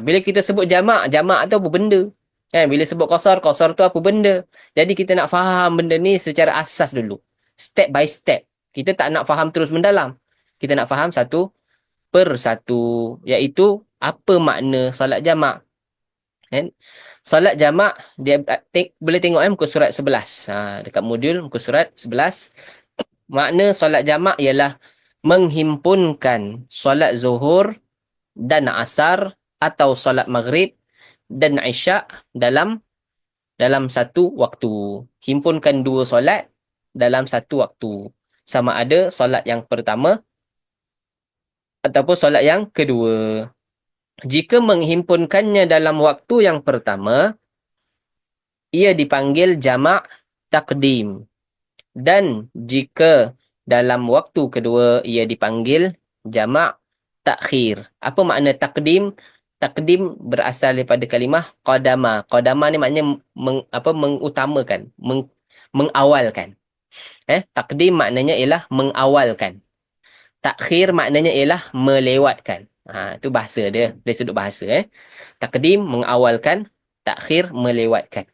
Bila kita sebut jamak, jamak tu apa benda? Kan? Bila sebut kosar, kosar tu apa benda? Jadi kita nak faham benda ni secara asas dulu. Step by step. Kita tak nak faham terus mendalam. Kita nak faham satu per satu. Iaitu apa makna solat jamak. Kan? Solat jamak, dia te- boleh tengok eh, muka surat 11. Ha, dekat modul muka surat 11. Makna solat jamak ialah menghimpunkan solat zuhur dan asar atau solat maghrib dan isyak dalam dalam satu waktu. Himpunkan dua solat dalam satu waktu. Sama ada solat yang pertama ataupun solat yang kedua. Jika menghimpunkannya dalam waktu yang pertama, ia dipanggil jamak takdim. Dan jika dalam waktu kedua, ia dipanggil jamak takhir. Apa makna takdim? Takdim berasal daripada kalimah qadama. Qadama ni maknanya meng, apa mengutamakan, meng, mengawalkan. Eh, takdim maknanya ialah mengawalkan. Takhir maknanya ialah melewatkan. Ha, itu bahasa dia dari sudut bahasa eh. Takdim mengawalkan, takhir melewatkan.